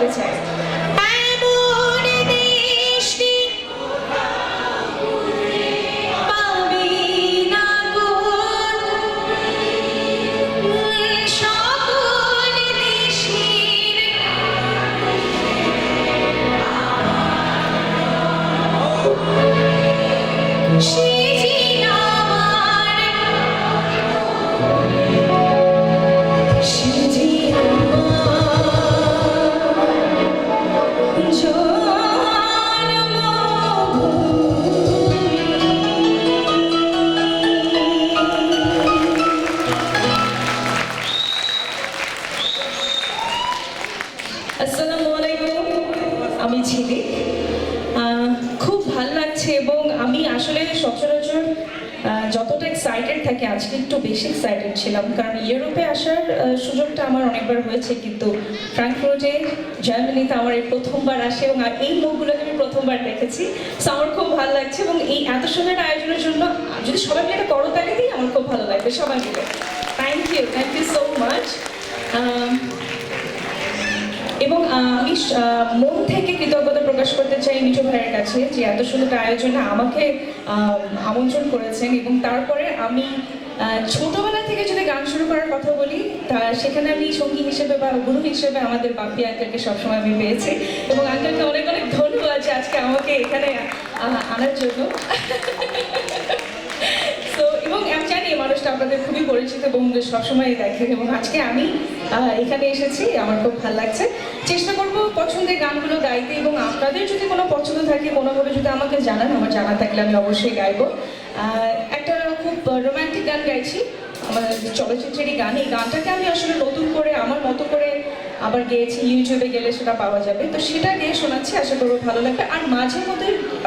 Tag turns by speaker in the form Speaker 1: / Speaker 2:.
Speaker 1: বলতে চাই খুব ভালো লাগছে এবং আমি আসলে সচরাচর যতটা এক্সাইটেড থাকি, আজকে একটু বেশি এক্সাইটেড ছিলাম। কারণ ইউরোপে আসার সুযোগটা আমার অনেকবার হয়েছে, কিন্তু ফ্রাঙ্কফুর্টে, জার্মানিতে আমার এই প্রথমবার আসে এবং এই মুখগুলোকে আমি প্রথমবার দেখেছি। সো আমার খুব ভালো লাগছে এবং এই এত সুন্দর আয়োজনের জন্য, যদি সবাই মিলে একটা করতালি দিই, আমার খুব ভালো লাগবে, সবাই মিলে। Thank you thank you so much আমি মন থেকে কৃতজ্ঞতা প্রকাশ করতে চাই মিঠু ভাইয়ের কাছে যে এত সুন্দর আয়োজনে আমাকে আমন্ত্রণ করেছেন এবং তারপরে আমি ছোটবেলা থেকে যদি গান শুরু করার কথা বলি, তা সেখানে আমি সঙ্গী হিসেবে বা গুরু হিসেবে আমাদের বাপি আঙ্কেলকে সবসময় আমি পেয়েছি এবং আঙ্কেলকে অনেক অনেক ধন্যবাদ আজকে আমাকে এখানে আনার জন্য তো এবং আমি জানি এই মানুষটা আপনাদের খুবই পরিচিত এবং সবসময় দেখেন এবং আজকে আমি এখানে এসেছি, আমার খুব ভালো লাগছে। চেষ্টা করব পছন্দের গানগুলো গাইতে এবং আপনাদের যদি কোনো পছন্দ থাকে, কোনোভাবে যদি আমাকে জানান, আমার জানা থাকলে আমি অবশ্যই গাইবো। একটা খুব রোমান্টিক গান গাইছি, আমার চলচ্চিত্রেরই গান, এই গানটাকে আমি আসলে নতুন করে, আমার মতো করে আবার গেয়েছি, ইউটিউবে গেলে সেটা পাওয়া যাবে। তো সেটা গিয়ে শোনাচ্ছি, আশা করব ভালো লাগবে। আর মাঝে মধ্যে